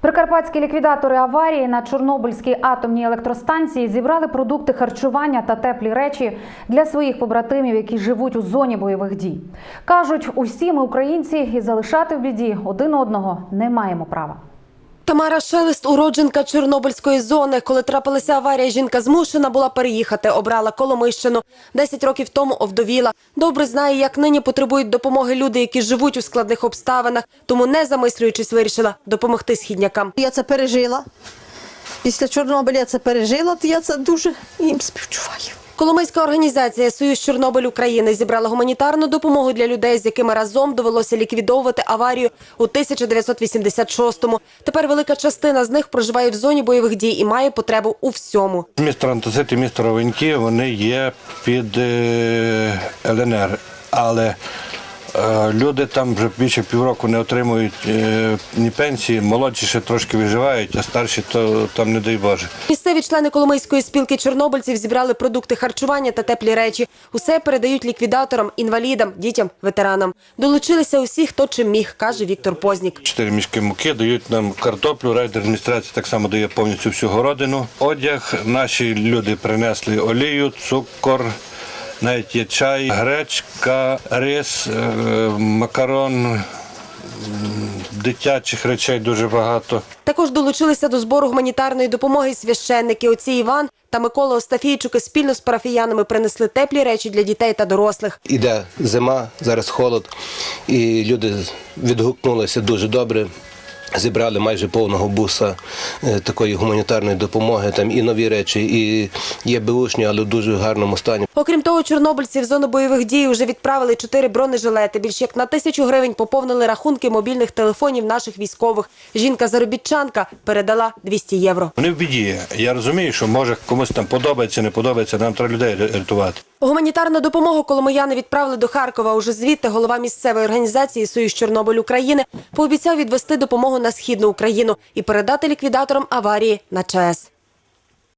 Прикарпатські ліквідатори аварії на Чорнобильській атомній електростанції зібрали продукти харчування та теплі речі для своїх побратимів, які живуть у зоні бойових дій. кажуть, усі ми українці і залишати в біді один одного не маємо права. Тамара Шелест, уродженка Чорнобильської зони. Коли трапилася аварія, жінка змушена була переїхати. Обрала Коломийщину. Десять років тому овдовіла. Добре знає, як нині потребують допомоги люди, які живуть у складних обставинах. Тому, не замислюючись, вирішила допомогти східнякам. Я це пережила. Після Чорнобиля я це пережила, то я це дуже їм співчуваю. Коломийська організація Союз Чорнобиль України зібрала гуманітарну допомогу для людей, з якими разом довелося ліквідовувати аварію у 1986-му. Тепер велика частина з них проживає в зоні бойових дій і має потребу у всьому. Місто Антосит і місто Ровеньки, вони є під е, ЛНР, але люди там вже більше півроку не отримують е, ні пенсії, молодші ще трошки виживають, а старші то там не дай Боже. Місцеві члени Коломийської спілки чорнобильців зібрали продукти харчування та теплі речі. Усе передають ліквідаторам, інвалідам, дітям, ветеранам. Долучилися усі, хто чим міг, каже Віктор Познік. Чотири мішки муки дають нам картоплю. Райдержадміністрація так само дає повністю всю городину. Одяг наші люди принесли олію, цукор. Навіть є чай, гречка, рис, е, макарон, дитячих речей дуже багато. Також долучилися до збору гуманітарної допомоги священники. Отці Іван та Микола Остафійчуки спільно з парафіянами принесли теплі речі для дітей та дорослих. Іде зима, зараз холод, і люди відгукнулися дуже добре. Зібрали майже повного буса е, такої гуманітарної допомоги. Там і нові речі, і є беушні, але в дуже гарному стані. Окрім того, чорнобильці в зону бойових дій вже відправили чотири бронежилети. Більш як на тисячу гривень поповнили рахунки мобільних телефонів наших військових. Жінка-заробітчанка передала 200 євро. Вони в біді. Я розумію, що може комусь там подобається, не подобається. Нам треба людей рятувати. Гуманітарну допомогу коломияни відправили до Харкова. Уже звідти голова місцевої організації Союз Чорнобиль України пообіцяв відвести допомогу на східну Україну і передати ліквідаторам аварії на ЧАЕС.